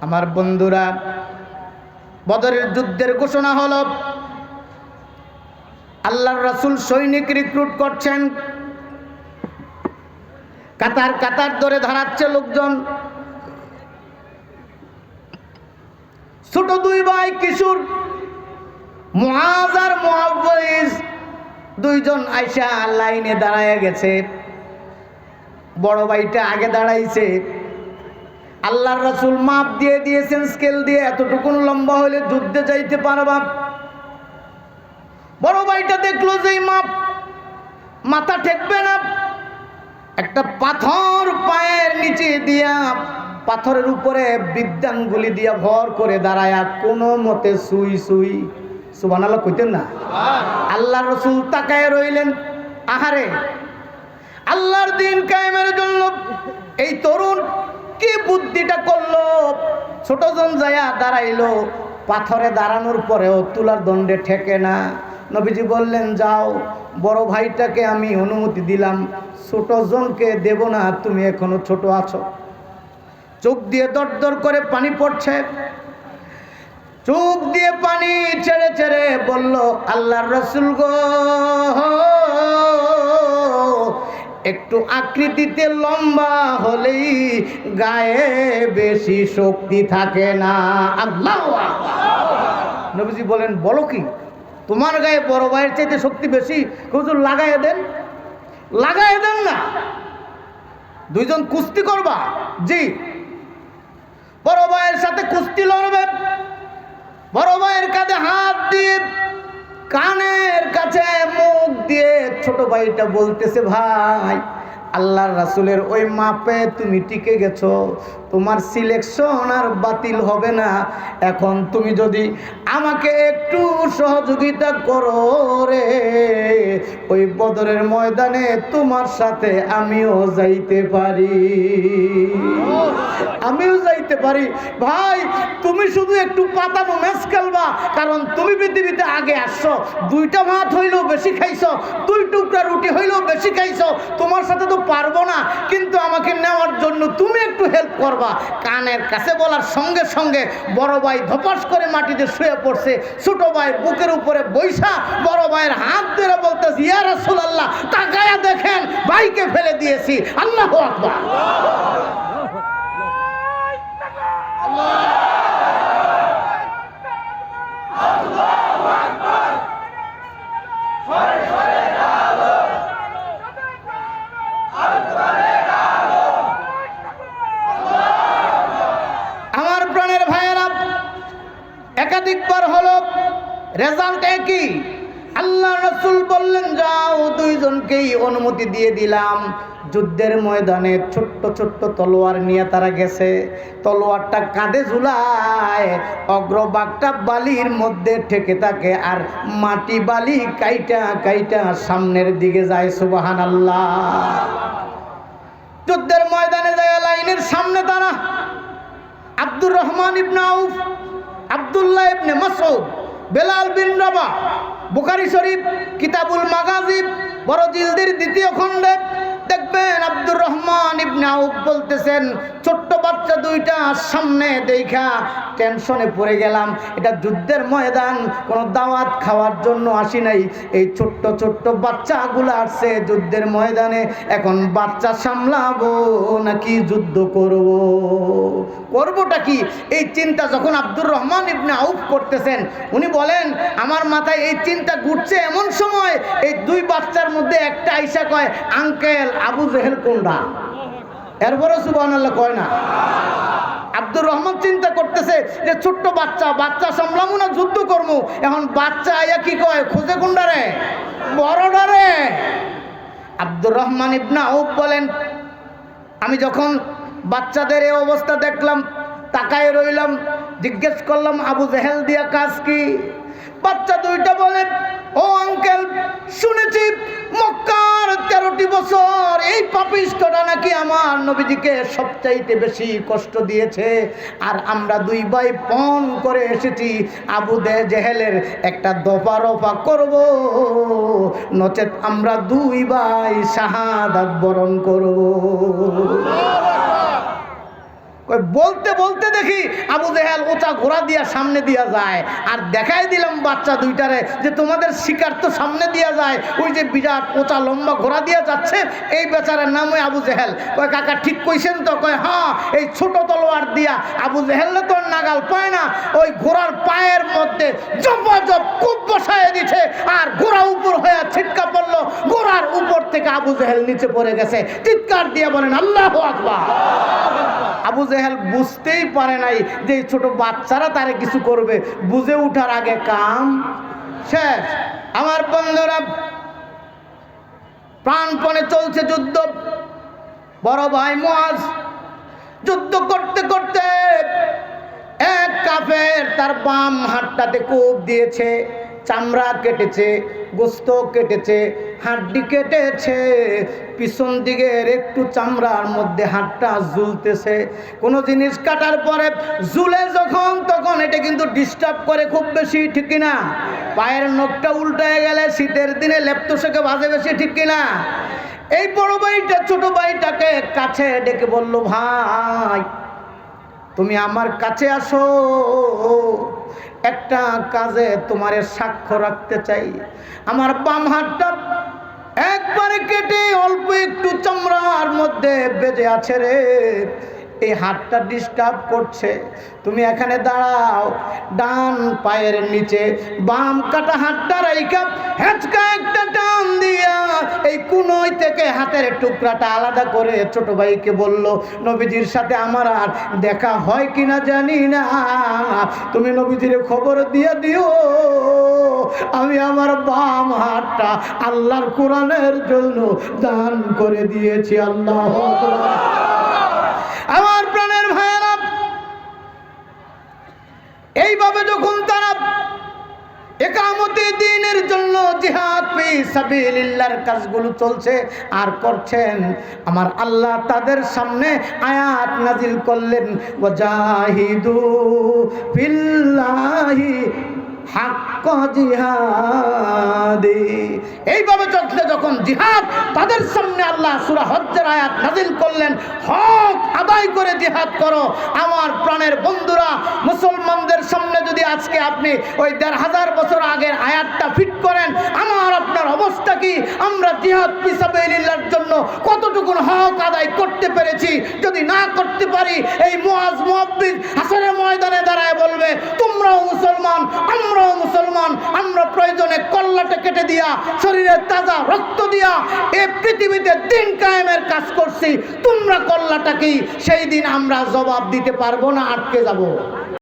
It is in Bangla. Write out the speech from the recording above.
আমার বন্ধুরা, বদরের যুদ্ধের ঘোষণা হলো, আল্লাহর রাসূল সৈনিক রিক্রুট করছেন। কাতার কাতার ধরে ধরাচ্ছে লোকজন। ছোট দুই ভাই কিশোর মহাজার মুআব্বিজ দুইজন আইসা লাইনে দাঁড়ায় গেছে। বড় ভাইটা আগে দাঁড়াইছে। আল্লাহর রাসূল মাপ দিয়ে দিয়েছেন স্কেল দিয়ে এতটুকুন লম্বা হলে যুদ্ধে যাইতে পারবা। বড় ভাইটা দেখল যে মাপ মাথা ঠেকবে না। একটা পাথর পায়ের নিচে দিয়া পাথরের উপরে বিদ্যাঙ্গুলি দিয়া ভর করে দাঁড়ায়া কোনো মতে সুই সুই। সুবান আল্লাহ কইতেন না? আল্লাহ রসুল তাকায় রইলেন আহারে আল্লাহর দিন কায়েমের জন্য এই তরুণ কি বুদ্ধিটা করল? ছোটজন যায়া দাঁড়াইলো। পাথরে দাঁড়ানোর পরেও তুলার দণ্ডে ঠেকে না। নবীজি বললেন, যাও, বড় ভাইটাকে আমি অনুমতি দিলাম। ছোটজনকে দেব না, তুমি এখনও ছোট আছো। চোখ দিয়ে দর দর করে পানি পড়ছে। চোখ দিয়ে পানি ছেড়ে ছেড়ে বলল, আল্লাহর রসুল গো! একটু আকৃতিতে লম্বা হলেই গায়ে বেশি শক্তি থাকে না। আল্লাহ নবীজি বলেন, বলো কি, তোমার গায়ে বড় ভাইয়ের চাইতে শক্তি বেশি? হুজুর লাগাই দেন। লাগাই দেন না। দুইজন কুস্তি করবা। জি। বড় ভাইয়ের সাথে কুস্তি লড়বে। বড় ভাইয়ের কাঁধে হাত দিয়ে কানের কাছে মুখ দিয়ে ছোট ভাইটা বলতেছে, ভাই, আল্লাহর রাসুলের ওই মাপে তুমি টিকে গেছো তোমার সিলেকশন আর বাতিল হবে না। এখন তুমি যদি আমাকে একটু সহযোগিতা করো রে, ওই বদরের ময়দানে তোমার সাথে আমিও যাইতে পারি। আমিও যাইতে পারি। ভাই, তুমি শুধু একটু পাতানো ম্যাচ খেলবা, কারণ তুমি পৃথিবীতে আগে আসছো। দুইটা ভাত হইলেও বেশি খাইছো, দুই টুকরা রুটি হইলেও বেশি খাইছো। তোমার সাথে তো পারব না, কিন্তু আমাকে নেওয়ার জন্য তুমি একটু হেল্প করবা। কানের কাছে বলার সঙ্গে সঙ্গে বড় ভাই ধপাস করে মাটিতে শুয়ে পড়ছে, ছোট ভাইয়ের বুকের উপরে বৈশা, বড় ভাইয়ের হাত ধরে বলতেছে, ইয়া রাসূলুল্লাহ, তাকায়া দেখেন, ভাইকে ফেলে দিয়েছি। আল্লাহ আকবার। একাধিকবার হলো রেজাল্ট একই আল্লাহ রসুল বললেন, যাও, দুইজনকেই অনুমতি দিয়ে দিলাম। যুদ্ধের ময়দানে ছোট্ট ছোট্ট তলোয়ার নিয়ে তারা গেছে। তলোয়ারটা কাঁধে ঝুলায় অগ্রবাগটা বালির মধ্যে ঠেকে থাকে আর মাটি বালি কাইটা কাইটা সামনের দিকে যায় সুবাহান আল্লাহ যুদ্ধের ময়দানে যায়, লাইনের সামনে তারা আব্দুর রহমান ইবনে আউফ আব্দুল্লাহ ইবনে মাসউদ বেলাল বিন রাবা বুখারী শরীফ কিতাবুল মাগাজিব বড় জিলদির দ্বিতীয় খণ্ডে দেখবেন আব্দুর রহমান ইবনে আউফ বলতেছেন, ছোট্ট বাচ্চা দুইটা সামনে দেখা, টেনশনে পড়ে গেলাম। এটা যুদ্ধের ময়দান, কোনো দাওয়াত খাওয়ার জন্য আসি নাই। এই ছোট্ট ছোট্ট বাচ্চাগুলো আসছে যুদ্ধের ময়দানে, এখন বাচ্চা সামলাবো নাকি যুদ্ধ করব? করবোটা কি? এই চিন্তা যখন আব্দুর রহমান ইবনে আউফ করতেছেন, উনি বলেন, আমার মাথায় এই চিন্তা ঘুরছে এমন সময়, এই দুই বাচ্চার মধ্যে একটা আইসা কয়, আঙ্কেল, আবু কোনটা এরপরে সুবাহ কয় না। আব্দুর রহমান চিন্তা করতেছে যে, ছোট্ট বাচ্চা বাচ্চা না, যুদ্ধ এখন বাচ্চা আইয়া কি কয়? বড়ডারে আব্দুর রহমান ইবনা বলেন, আমি যখন বাচ্চাদের এই অবস্থা দেখলাম, তাকায় রইলাম, জিজ্ঞেস করলাম, আবু জেহেল দিয়া কাজ কি? বাচ্চা দুইটা বলে, ও আঙ্কেল, শুনেছি মক্কার তেরোটি বছর এই পাপিষ্টটা নাকি আমার নবীজিকে সবচাইতে বেশি কষ্ট দিয়েছে। আর আমরা দুই ভাই পণ করে এসেছি, আবু দে জেহেলের একটা দফা রফা করব। নচেত আমরা দুই ভাই শাহাদাত বরণ করব। বলতে বলতে দেখি আবু জেহেল ওচা ঘোড়া দিয়া সামনে দিয়া যায়। আর দেখাই দিলাম বাচ্চা দুইটারে যে তোমাদের শিকার তো সামনে দিয়া যায়। ওই যে বিরাট ওচা লম্বা ঘোড়া দিয়া যাচ্ছে, এই বেচারের নাম ওই আবু জেহেল। কয়, কাকা, ঠিক কইছেন তো? কয় হ্যাঁ এই ছোট তলোয়ার দিয়া আবু জেহেল তো নাগাল পায় না। ওই ঘোড়ার পায়ের মধ্যে জব খুব বসায় দিছে, আর ঘোড়া উপর হয়ে ছিটকা পড়ল। ঘোড়ার উপর থেকে আবু জেহেল নিচে পড়ে গেছে। চিৎকার দিয়ে বলেন, আল্লাহ আকবার। আবু জেহেল বুঝতেই পারে নাই যে ছোট বাচ্চারা তারে কিছু করবে। বুঝে উঠার আগে কাম শেষ। আমার বন্ধুরা, প্রাণপণে চলছে যুদ্ধ। বড় ভাই মোয়াজ যুদ্ধ করতে করতে এক কাফের তার বাম হাতটাতে কোপ দিয়েছে, চামড়া কেটেছে, গোস্ত কেটেছে হাড্ডি কেটেছে, পিছন দিকের একটু চামড়ার মধ্যে হাড়টা ঝুলতেছে। কোনো জিনিস কাটার পরে ঝুলে যখন, তখন এটা কিন্তু ডিস্টার্ব করে খুব বেশি, ঠিক কিনা? পায়ের নখটা উল্টায় গেলে শীতের দিনে লেপ্তসেকে ভাজে বেশি, ঠিক কিনা? এই বড় ভাইটা, ছোট ভাইটাকে কাছে ডেকে বলল, ভাই তুমি আমার কাছে আসো। একটা কাজে তোমারে সাক্ষ্য রাখতে চাই। আমার বাম হাতটা একবারে কেটে অল্প একটু চামড়ার মধ্যে বেজে আছে রে। এই হাতটা ডিস্টার্ব করছে। তুমি এখানে দাঁড়াও। ডান পায়ের নিচে বাম কাটা হাতটা রাইকা হেঁচকা একটা টান দিয়া এই কুনোই থেকে হাতের টুকরাটা আলাদা করে ছোট ভাইকে বলল, নবীজির সাথে আমার আর দেখা হয় কিনা জানি না। তুমি নবীজির খবর দিয়ে দিও। আমি আমার বাম হাতটা আল্লাহর কোরআনের জন্য দান করে দিয়েছি, আল্লাহ আমার প্রাণের ভাইয়েরা, এইভাবে যখন তারা একামতে দিনের জন্য জিহাদ পি সাবিলিল্লাহর কাজগুলো চলছে আর করছেন। আমার আল্লাহ তাদের সামনে আয়াত নাজিল করলেন, ওয়াজাহিদু ফিল্লাহি হাক্ক জিহাদি। এইভাবে চলছে যখন জিহাদ, তাদের সামনে আল্লাহ সুরা হজ্জের আয়াত নাজিল করলেন, হক আদায় করে জিহাদ করো। আমার প্রাণের বন্ধুরা যদি আজকে আপনি ওই দেড় হাজার বছর আগের আয়াতটা ফিট করেন, আমার আপনার অবস্থা কি? আমরা জিহাদ পিসাবেলিল্লার জন্য কতটুকু হক আদায় করতে পেরেছি? যদি না করতে পারি, এই মুআজ মুআব্বিদ হাসরের ময়দানে দাঁড়ায় বলবে, তোমরাও মুসলমান, আমরাও মুসলমান, আমরা প্রয়োজনে কল্লাটা কেটে দিয়া শরীরের তাজা রক্ত দিয়া এ পৃথিবীতে দিন কায়েমের কাজ করছি। তোমরা কল্লাটা কি? সেই দিন আমরা জবাব দিতে পারব না, আটকে যাব।